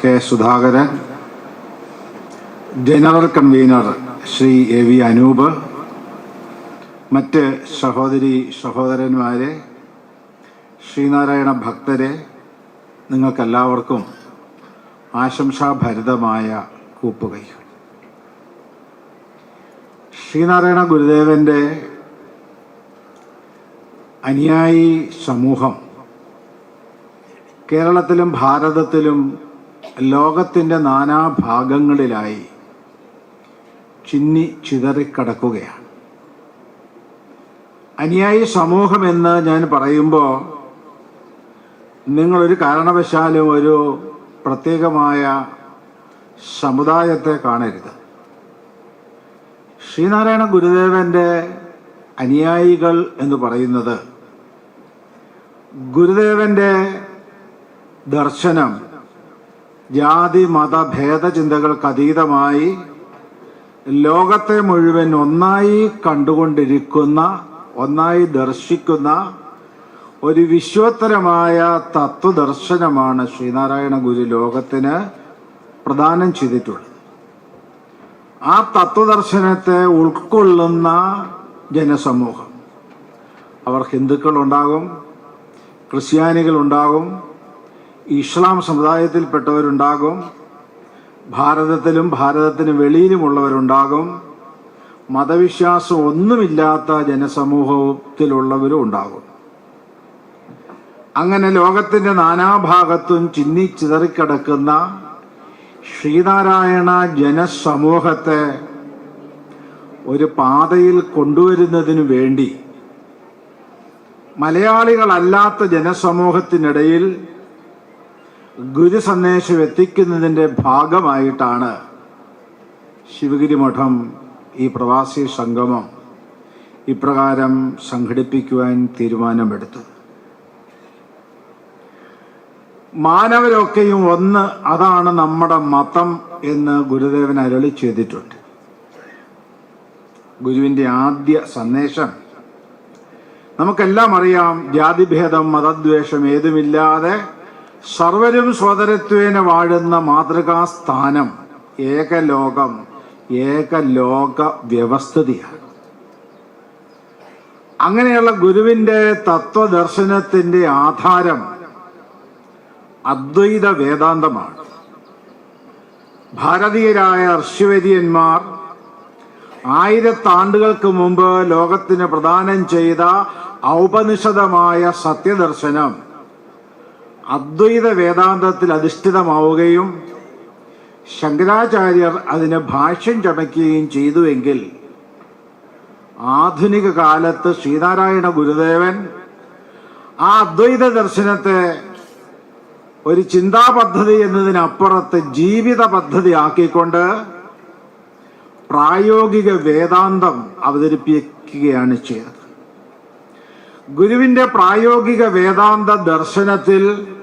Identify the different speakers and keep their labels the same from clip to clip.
Speaker 1: K Sudhakaran general convener Shri A V Anoop മറ്റ് സഹോദരി സഹോദരന്മാരെ ശ്രീനാരായണ ഭക്തരെ നിങ്ങൾക്കെല്ലാവർക്കും ആശംസാഭരിതമായ കൂപ്പുകൈ. ശ്രീനാരായണ ഗുരുദേവന്റെ അനുയായി സമൂഹം കേരളത്തിലും ഭാരതത്തിലും ലോകത്തിന്റെ നാനാഭാഗങ്ങളിലായി ചിന്നി ചിതറിക്കിടക്കുകയാണ് അനുയായി സമൂഹമെന്ന് ഞാൻ പറയുമ്പോൾ നിങ്ങളൊരു കാരണവശാലും ഒരു പ്രത്യേകമായ സമുദായത്തെ കാണരുത്. ശ്രീനാരായണ ഗുരുദേവന്റെ അനുയായികൾ എന്ന് പറയുന്നത് ഗുരുദേവന്റെ ദർശനം ജാതി മത ഭേദചിന്തകൾക്ക് അതീതമായി ലോകത്തെ മുഴുവൻ ഒന്നായി കണ്ടുകൊണ്ടിരിക്കുന്ന ഒന്നായി ദർശിക്കുന്ന ഒരു വിശ്വോത്തരമായ തത്വദർശനമാണ് ശ്രീനാരായണ ഗുരു ലോകത്തിന് പ്രദാനം ചെയ്തിട്ടുള്ളത്. ആ തത്വദർശനത്തെ ഉൾക്കൊള്ളുന്ന ജനസമൂഹം. അവർ ഹിന്ദുക്കളുണ്ടാകും ക്രിസ്ത്യാനികളുണ്ടാകും ഇസ്ലാം സമുദായത്തിൽപ്പെട്ടവരുണ്ടാകും. ഭാരതത്തിലും ഭാരതത്തിന് വെളിയിലുമുള്ളവരുണ്ടാകും. മതവിശ്വാസം ഒന്നുമില്ലാത്ത ജനസമൂഹത്തിലുള്ളവരും ഉണ്ടാകും. അങ്ങനെ ലോകത്തിന്റെ നാനാഭാഗത്തും ചിന്നി ചിതറിക്കിടക്കുന്ന ശ്രീനാരായണ ജനസമൂഹത്തെ ഒരു പാതയിൽ കൊണ്ടുവരുന്നതിനു വേണ്ടി മലയാളികളല്ലാത്ത ജനസമൂഹത്തിനിടയിൽ ഗുരു സന്ദേശം എത്തിക്കുന്നതിന്റെ ഭാഗമായിട്ടാണ് ശിവഗിരി മഠം ഈ പ്രവാസി സംഗമം ഇപ്രകാരം സംഘടിപ്പിക്കുവാൻ തീരുമാനമെടുത്തു മാനവരൊക്കെയും ഒന്ന് അതാണ് നമ്മുടെ മതം എന്ന് ഗുരുദേവൻ അരളി ചെയ്തിട്ടുണ്ട്. ഗുരുവിന്റെ ആദ്യ സന്ദേശം നമുക്കെല്ലാം അറിയാം ജാതിഭേദം മതദ്വേഷം ഏതുമില്ലാതെ സർവരും സ്വതരത്വേന വാഴുന്ന മാതൃകാ സ്ഥാനം ഏകലോകം ഏകലോക വ്യവസ്ഥിതിയാണ് അങ്ങനെയുള്ള ഗുരുവിന്റെ തത്വദർശനത്തിന്റെ ആധാരം അദ്വൈത വേദാന്തമാണ്. ഭാരതീയരായ ഋഷിവര്യന്മാർ ആയിരത്താണ്ടുകൾക്ക് മുമ്പ് ലോകത്തിന് പ്രദാനം ചെയ്ത ഔപനിഷദമായ സത്യദർശനം അദ്വൈത വേദാന്തത്തിൽ അധിഷ്ഠിതമാവുകയും ശങ്കരാചാര്യർ അതിന് ഭാഷ്യം ചമയ്ക്കുകയും ചെയ്തുവെങ്കിൽ ആധുനിക കാലത്ത് ശ്രീനാരായണ ഗുരുദേവൻ ആ അദ്വൈത ദർശനത്തെ ഒരു ചിന്താ പദ്ധതി എന്നതിനപ്പുറത്ത് ജീവിത പദ്ധതി ആക്കിക്കൊണ്ട് പ്രായോഗിക വേദാന്തം അവതരിപ്പിക്കുകയാണ് ചെയ്തത്. ഗുരുവിന്റെ പ്രായോഗിക വേദാന്ത ദർശനത്തിൽ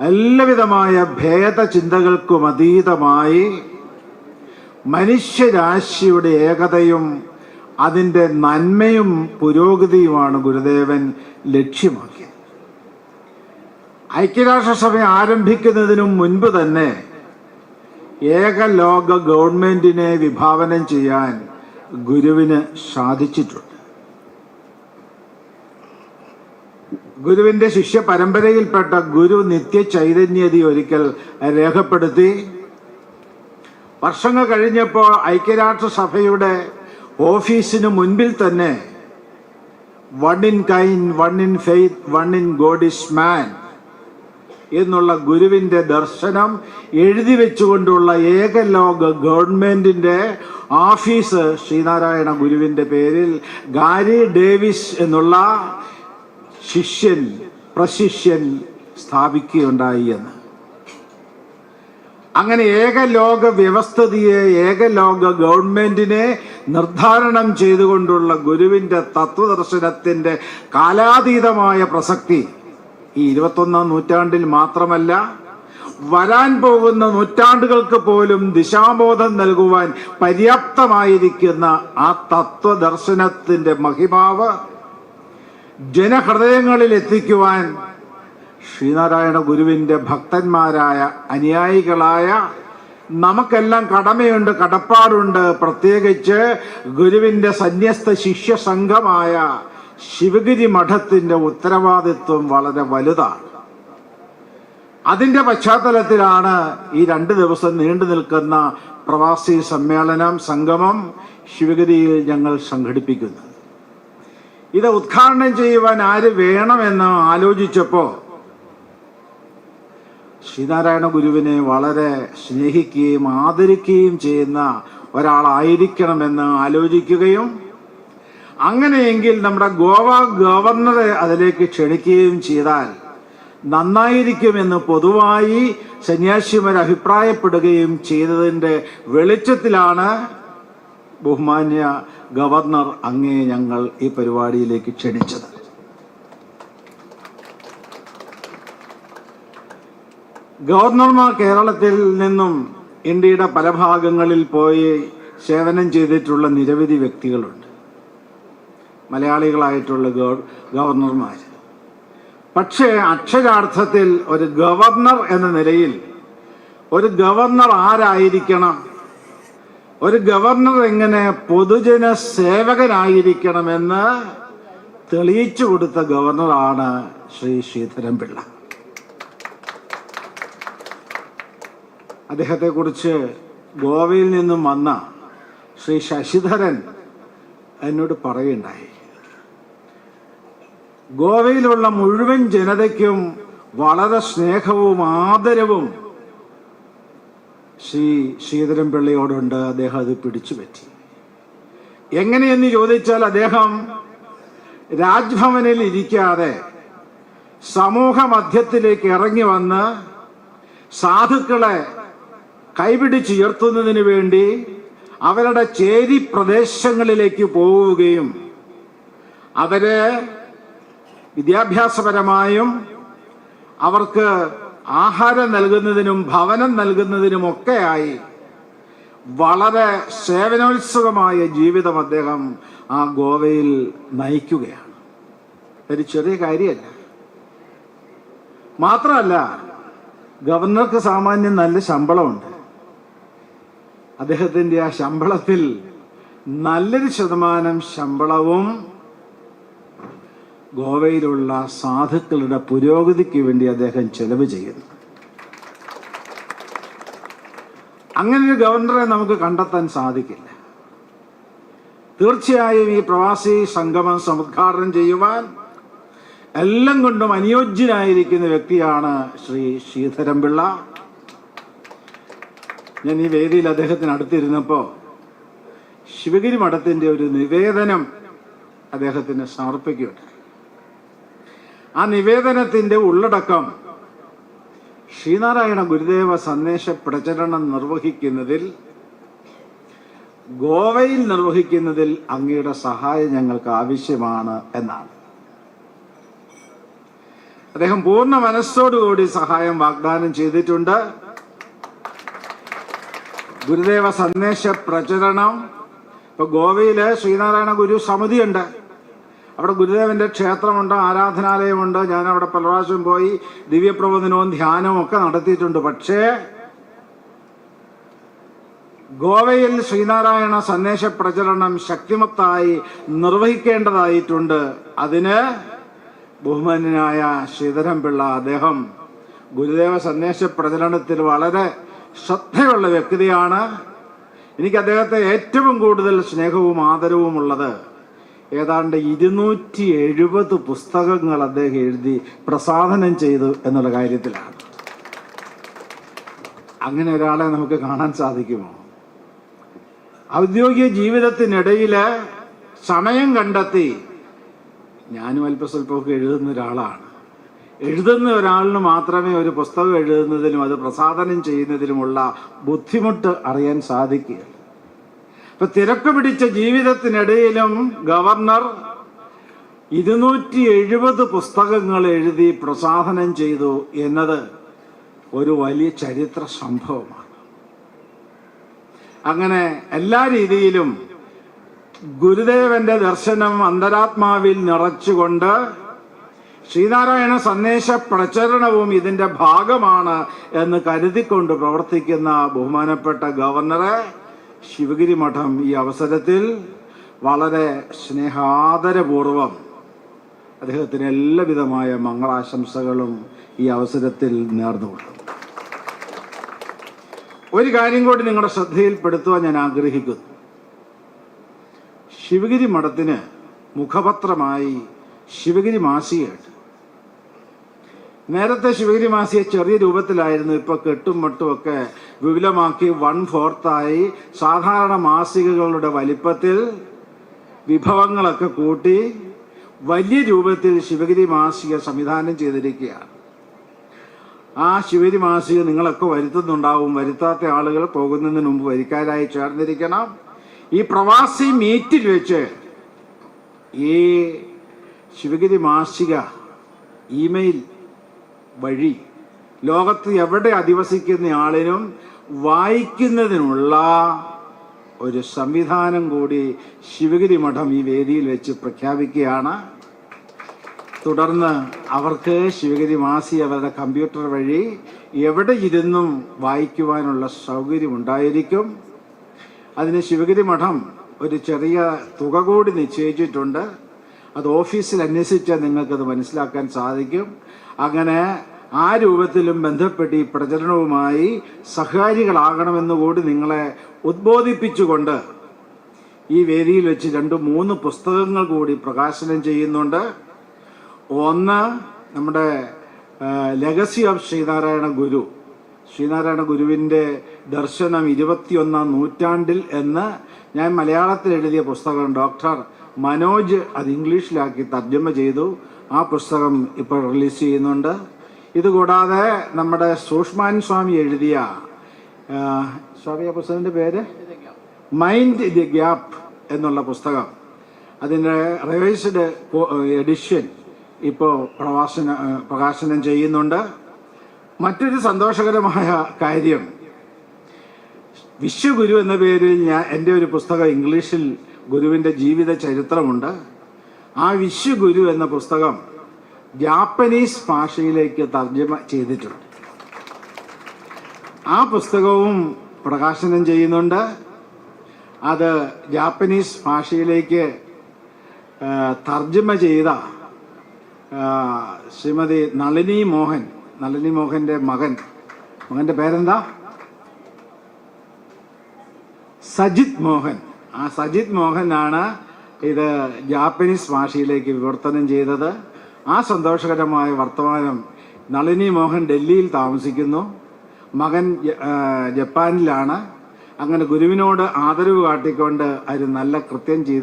Speaker 1: എല്ലാവിധമായ ഭേദചിന്തകൾക്കും അതീതമായി മനുഷ്യരാശിയുടെ ഏകതയും അതിന്റെ നന്മയും പുരോഗതിയുമാണ് ഗുരുദേവൻ ലക്ഷ്യമാക്കിയത്. ഐക്യരാഷ്ട്രസഭ ആരംഭിക്കുന്നതിനും മുൻപ് തന്നെ ഏക ലോക ഗവൺമെന്റിനെ വിഭാവനം ചെയ്യാൻ ഗുരുവിന് സാധിച്ചിട്ടുണ്ട്. ഗുരുവിന്റെ ശിഷ്യ പരമ്പരയിൽപ്പെട്ട ഗുരു നിത്യ ചൈതന്യതി ഒരിക്കൽ രേഖപ്പെടുത്തി വർഷങ്ങൾ കഴിഞ്ഞപ്പോൾ ഐക്യരാഷ്ട്രസഭയുടെ ഓഫീസിന് മുൻപിൽ തന്നെ one in kind one in faith one in God is man എന്നുള്ള ഗുരുവിന്റെ ദർശനം എഴുതി വെച്ചുകൊണ്ടുള്ള ഏക ലോക ഗവൺമെന്റിന്റെ ഓഫീസ് ശ്രീനാരായണ ഗുരുവിന്റെ പേരിൽ ഗാരി ഡേവിസ് എന്നുള്ള ശിഷ്യൻ പ്രശിഷ്യൻ സ്ഥാപിക്കുകയുണ്ടായി എന്ന്. അങ്ങനെ ഏകലോക വ്യവസ്ഥിതിയെ ഏകലോക ഗവൺമെന്റിനെ നിർദ്ധാരണം ചെയ്തുകൊണ്ടുള്ള ഗുരുവിന്റെ തത്വദർശനത്തിന്റെ കാലാതീതമായ പ്രസക്തി ഈ ഇരുപത്തൊന്നാം നൂറ്റാണ്ടിൽ മാത്രമല്ല വരാൻ പോകുന്ന നൂറ്റാണ്ടുകൾക്ക് പോലും ദിശാബോധം നൽകുവാൻ പര്യാപ്തമായിരിക്കുന്ന ആ തത്വദർശനത്തിന്റെ മഹിമാവ് ജനഹൃദയങ്ങളിൽ എത്തിക്കുവാൻ ശ്രീനാരായണ ഗുരുവിന്റെ ഭക്തന്മാരായ അനുയായികളായ നമുക്കെല്ലാം കടമയുണ്ട് കടപ്പാടുണ്ട്. പ്രത്യേകിച്ച് ഗുരുവിന്റെ സന്യസ്ത ശിഷ്യ സംഘമായ ശിവഗിരി മഠത്തിന്റെ ഉത്തരവാദിത്വം വളരെ വലുതാണ്. അതിന്റെ പശ്ചാത്തലത്തിലാണ് ഈ രണ്ട് ദിവസം നീണ്ടു നിൽക്കുന്ന പ്രവാസി സമ്മേളനം സംഗമം ശിവഗിരിയിൽ ഞങ്ങൾ സംഘടിപ്പിക്കുന്നത്. ഇത് ഉദ്ഘാടനം ചെയ്യുവാൻ ആര് വേണമെന്ന് ആലോചിച്ചപ്പോൾ ശ്രീനാരായണ ഗുരുവിനെ വളരെ സ്നേഹിക്കുകയും ആദരിക്കുകയും ചെയ്യുന്ന ഒരാളായിരിക്കണമെന്ന് ആലോചിക്കുകയും അങ്ങനെയെങ്കിൽ നമ്മുടെ ഗോവ ഗവർണറെ അതിലേക്ക് ക്ഷണിക്കുകയും ചെയ്താൽ നന്നായിരിക്കുമെന്ന് പൊതുവായി സന്യാസിമാർ അഭിപ്രായപ്പെടുകയും ചെയ്തതിന്റെ വെളിച്ചത്തിലാണ് ബഹുമാന്യ ഗവർണർ അങ്ങേ ഞങ്ങൾ ഈ പരിപാടിയിലേക്ക് ക്ഷണിച്ചത്. ഗവർണർമാർ കേരളത്തിൽ നിന്നും ഇന്ത്യയുടെ പല ഭാഗങ്ങളിൽ പോയി സേവനം ചെയ്തിട്ടുള്ള നിരവധി വ്യക്തികളുണ്ട്. മലയാളികളായിട്ടുള്ള ഗവർണർമാർ പക്ഷേ അക്ഷരാർത്ഥത്തിൽ ഒരു ഗവർണർ എന്ന നിലയിൽ ഒരു ഗവർണർ ആരായിരിക്കണം ഒരു ഗവർണർ എങ്ങനെ പൊതുജന സേവകനായിരിക്കണമെന്ന് തെളിയിച്ചു കൊടുത്ത ഗവർണറാണ് ശ്രീ ശ്രീധരൻപിള്ള. അദ്ദേഹത്തെക്കുറിച്ച് ഗോവയിൽ നിന്നും വന്ന ശ്രീ ശശിധരൻ എന്നോട് പറയുണ്ടായി ഗോവയിലുള്ള മുഴുവൻ ജനതയ്ക്കും വളരെ സ്നേഹവും ആദരവും ശ്രീ ശ്രീധരൻ പിള്ളയോടുണ്ട് അദ്ദേഹം അത് പിടിച്ചു പറ്റി. എങ്ങനെയെന്ന് ചോദിച്ചാൽ അദ്ദേഹം രാജ്ഭവനിൽ ഇരിക്കാതെ സമൂഹ മധ്യത്തിലേക്ക് ഇറങ്ങി വന്ന് സാധുക്കളെ കൈപിടിച്ചുയർത്തുന്നതിന് വേണ്ടി അവരുടെ ചേരി പ്രദേശങ്ങളിലേക്ക് പോവുകയും അവരെ വിദ്യാഭ്യാസപരമായും അവർക്ക് ആഹാരം നൽകുന്നതിനും ഭവനം നൽകുന്നതിനുമൊക്കെയായി വളരെ സേവനോത്സുകമായ ജീവിതം അദ്ദേഹം ആ ഗോവയിൽ നയിക്കുകയാണ്. ഒരു ചെറിയ കാര്യമല്ല. മാത്രമല്ല ഗവർണർക്ക് സാമാന്യം നല്ല ശമ്പളമുണ്ട്. അദ്ദേഹത്തിന്റെ ആ ശമ്പളത്തിൽ നല്ലൊരു ശതമാനം ശമ്പളവും ഗോവയിലുള്ള സാധുക്കളുടെ പുരോഗതിക്ക് വേണ്ടി അദ്ദേഹം ചെലവ് ചെയ്യുന്നു. അങ്ങനെ ഒരു ഗവർണറെ നമുക്ക് കണ്ടെത്താൻ സാധിക്കില്ല. തീർച്ചയായും ഈ പ്രവാസി സംഗമം സമുദ്ഘാടനം ചെയ്യുവാൻ എല്ലാം കൊണ്ടും അനുയോജ്യനായിരിക്കുന്ന വ്യക്തിയാണ് ശ്രീ ശ്രീധരംപിള്ള ഞാൻ ഈ വേദിയിൽ അദ്ദേഹത്തിന് അടുത്തിരുന്നപ്പോൾ ശിവഗിരി മഠത്തിന്റെ ഒരു നിവേദനം അദ്ദേഹത്തിന് സമർപ്പിക്കുകയുണ്ടായി. ആ നിവേദനത്തിന്റെ ഉള്ളടക്കം. ശ്രീനാരായണ ഗുരുദേവ സന്ദേശ പ്രചരണം നിർവഹിക്കുന്നതിൽ ഗോവയിൽ നിർവഹിക്കുന്നതിൽ അങ്ങയുടെ സഹായം ഞങ്ങൾക്ക് ആവശ്യമാണ് എന്നാണ്. അദ്ദേഹം പൂർണ മനസ്സോടുകൂടി സഹായം വാഗ്ദാനം ചെയ്തിട്ടുണ്ട്. ഗുരുദേവ സന്ദേശ പ്രചരണം. ഇപ്പൊ ഗോവയിൽ ശ്രീനാരായണ ഗുരു സമിതിയുണ്ട്. അവിടെ ഗുരുദേവന്റെ ക്ഷേത്രമുണ്ട് ആരാധനാലയമുണ്ട്. ഞാൻ അവിടെ പല പ്രാവശ്യം പോയി ദിവ്യപ്രബോധനവും ധ്യാനവും ഒക്കെ നടത്തിയിട്ടുണ്ട്. പക്ഷേ ഗോവയിൽ ശ്രീനാരായണ സന്ദേശ പ്രചരണം ശക്തിമത്തായി നിർവഹിക്കേണ്ടതായിട്ടുണ്ട്. അതിന് ബഹുമാനായ ശ്രീധരൻപിള്ള അദ്ദേഹം ഗുരുദേവ സന്ദേശ പ്രചരണത്തിൽ വളരെ ശ്രദ്ധയുള്ള വ്യക്തിയാണ്. എനിക്ക് അദ്ദേഹത്തെ ഏറ്റവും കൂടുതൽ സ്നേഹവും ആദരവും ഉള്ളത് ഏതാണ്ട് ഇരുന്നൂറ്റി എഴുപത് പുസ്തകങ്ങൾ അദ്ദേഹം എഴുതി പ്രസാധനം ചെയ്തു എന്നുള്ള കാര്യത്തിലാണ്. അങ്ങനെ ഒരാളെ നമുക്ക് കാണാൻ സാധിക്കുമോ? ഔദ്യോഗിക ജീവിതത്തിനിടയിൽ സമയം കണ്ടെത്തി ഞാനും അല്പസ്വല്പമൊക്കെ എഴുതുന്ന ഒരാളാണ്. എഴുതുന്ന ഒരാളിന് മാത്രമേ ഒരു പുസ്തകം എഴുതുന്നതിനും അത് പ്രസാധനം ചെയ്യുന്നതിനുമുള്ള ബുദ്ധിമുട്ട് അറിയാൻ സാധിക്കുകയുള്ളൂ. ഇപ്പൊ തിരക്ക് പിടിച്ച ജീവിതത്തിനിടയിലും ഗവർണർ ഇരുന്നൂറ്റി എഴുപത് പുസ്തകങ്ങൾ എഴുതി പ്രസാധനം ചെയ്തു എന്നത് ഒരു വലിയ ചരിത്ര സംഭവമാണ്. അങ്ങനെ എല്ലാ രീതിയിലും ഗുരുദേവന്റെ ദർശനം അന്തരാത്മാവിൽ നിറച്ചുകൊണ്ട് ശ്രീനാരായണ സന്ദേശ പ്രചരണവും ഇതിന്റെ ഭാഗമാണ് എന്ന് കരുതിക്കൊണ്ട് പ്രവർത്തിക്കുന്ന ബഹുമാനപ്പെട്ട ഗവർണറെ ശിവഗിരി മഠം ഈ അവസരത്തിൽ വളരെ സ്നേഹാദരപൂർവം അദ്ദേഹത്തിന് എല്ലാവിധമായ മംഗളാശംസകളും ഈ അവസരത്തിൽ നേർന്നുകൊള്ളും ഒരു കാര്യം കൂടി നിങ്ങളുടെ ശ്രദ്ധയിൽപ്പെടുത്തുവാൻ ഞാൻ ആഗ്രഹിക്കുന്നു. ശിവഗിരി മഠത്തിന് മുഖപത്രമായി ശിവഗിരി മാസികയുണ്ട്. നേരത്തെ ശിവഗിരി മാസിയെ ചെറിയ രൂപത്തിലായിരുന്നു. ഇപ്പൊ കെട്ടും മട്ടും ഒക്കെ വിപുലമാക്കി വൺ ഫോർത്തായി സാധാരണ മാസികകളുടെ വലിപ്പത്തിൽ വിഭവങ്ങളൊക്കെ കൂട്ടി വലിയ രൂപത്തിൽ ശിവഗിരി മാസിക സംവിധാനം ചെയ്തിരിക്കുകയാണ്. ആ ശിവഗിരി മാസിക നിങ്ങളൊക്കെ വരുത്തുന്നുണ്ടാവും. വരുത്താത്ത ആളുകൾ പോകുന്നതിന് മുമ്പ് വരിക്കാരായി ചേർന്നിരിക്കണം. ഈ പ്രവാസി മീറ്റിൽ വെച്ച് ഈ ശിവഗിരി മാസിക ഇമെയിൽ വഴി. ലോകത്ത് എവിടെ അധിവസിക്കുന്ന ആളിനും വായിക്കുന്നതിനുള്ള ഒരു സംവിധാനം കൂടി ശിവഗിരി മഠം ഈ വേദിയിൽ വെച്ച് പ്രഖ്യാപിക്കുകയാണ്. തുടർന്ന് അവർക്ക് ശിവഗിരി മാസി അവരുടെ കമ്പ്യൂട്ടർ വഴി എവിടെ ഇരുന്നും വായിക്കുവാനുള്ള സൗകര്യം ഉണ്ടായിരിക്കും. അതിന് ശിവഗിരി മഠം ഒരു ചെറിയ തുക കൂടി നിശ്ചയിച്ചിട്ടുണ്ട്. അത് ഓഫീസിൽ അന്വേഷിച്ചാൽ നിങ്ങൾക്കത് മനസ്സിലാക്കാൻ സാധിക്കും. അങ്ങനെ ആ രൂപത്തിലും ബന്ധപ്പെട്ട് ഈ പ്രചരണവുമായി സഹകാരികളാകണമെന്ന് കൂടി നിങ്ങളെ ഉദ്ബോധിപ്പിച്ചുകൊണ്ട് ഈ വേദിയിൽ വെച്ച് രണ്ട് മൂന്ന് പുസ്തകങ്ങൾ കൂടി പ്രകാശനം ചെയ്യുന്നുണ്ട്. ഒന്ന് നമ്മുടെ ലെഗസി ഓഫ് ശ്രീനാരായണ ഗുരു. ശ്രീനാരായണ ഗുരുവിന്റെ ദർശനം ഇരുപത്തിയൊന്നാം നൂറ്റാണ്ടിൽ എന്ന് ഞാൻ മലയാളത്തിൽ എഴുതിയ പുസ്തകം ഡോക്ടർ മനോജ് അത് ഇംഗ്ലീഷിലാക്കി തർജമ ചെയ്തു. ആ പുസ്തകം ഇപ്പോൾ റിലീസ് ചെയ്യുന്നുണ്ട്. ഇതുകൂടാതെ നമ്മുടെ സൂഷ്മാൻ സ്വാമി എഴുതിയ സ്വാമി ആ പുസ്തകത്തിന്റെ പേര്? മൈൻഡ് ദി ഗ്യാപ്പ് എന്നുള്ള പുസ്തകം. അതിന്റെ റിവൈസ്ഡ് എഡിഷൻ ഇപ്പോൾ പ്രവാസന പ്രകാശനം ചെയ്യുന്നുണ്ട്. മറ്റൊരു സന്തോഷകരമായ കാര്യം വിശ്വഗുരു എന്ന പേരിൽ ഞാൻ എന്റെ ഒരു പുസ്തകം ഇംഗ്ലീഷിൽ ഗുരുവിന്റെ ജീവിത ചരിത്രമുണ്ട്. ആ വിശ്വഗുരു എന്ന പുസ്തകം ജാപ്പനീസ് ഭാഷയിലേക്ക് തർജമ ചെയ്തിട്ടുണ്ട്. ആ പുസ്തകവും പ്രകാശനം ചെയ്യുന്നുണ്ട്. അത് ജാപ്പനീസ് ഭാഷയിലേക്ക് തർജമ ചെയ്ത ശ്രീമതി നളിനി മോഹൻ നളിനി മോഹന്റെ മകൻ. മകന്റെ പേരെന്താ? സജിത് മോഹൻ. ആ സജിത് മോഹനാണ് ഇത് ജാപ്പനീസ് ഭാഷയിലേക്ക് വിവർത്തനം ചെയ്തത് ആ സന്തോഷകരമായ വർത്തമാനം നളിനി മോഹൻ ഡൽഹിയിൽ താമസിക്കുന്നു. മകൻ ജപ്പാനിലാണ്. അങ്ങനെ ഗുരുവിനോട് ആദരവ് കാട്ടിക്കൊണ്ട് ഒരു നല്ല കൃത്യം ചെയ്ത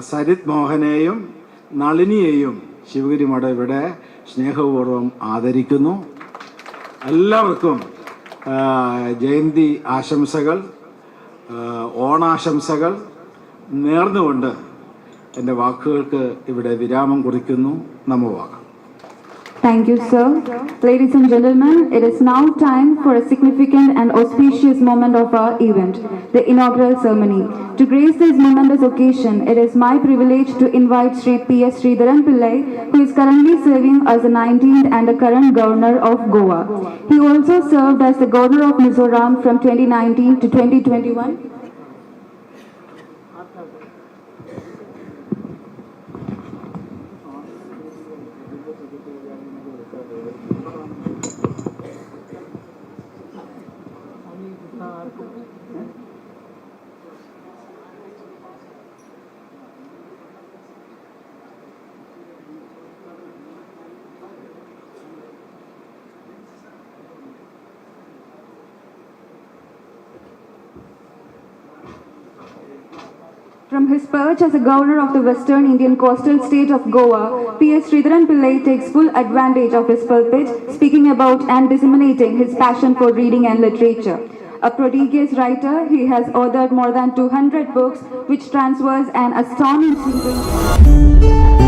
Speaker 1: സരിത് മോഹനെയും നളിനിയെയും ശിവഗിരി മഠം ഇവിടെ സ്നേഹപൂർവം ആദരിക്കുന്നു. എല്ലാവർക്കും ജയന്തി ആശംസകൾ. ഓണാശംസകൾ നേർന്നുകൊണ്ട് എന്റെ വാക്കുകൾക്ക് ഇവിടെ വിരാമം കുറിക്കുന്നു. നമോവാകം
Speaker 2: Thank you, sir. Ladies and gentlemen, it is now time for a significant and auspicious moment of our event, the inaugural ceremony. To grace this momentous occasion, it is my privilege to invite Sri P.S. Sridharan Pillai, who is currently serving as the 19th and the current governor of Goa. He also served as the governor of Mizoram from 2019 to 2021. From his perch as a governor of the western Indian coastal state of Goa, P.S. Sridharan Pillai takes full advantage of his pulpit, speaking about and disseminating his passion for reading and literature. A prodigious writer, he has authored more than 200 books, which transfers an astonishing.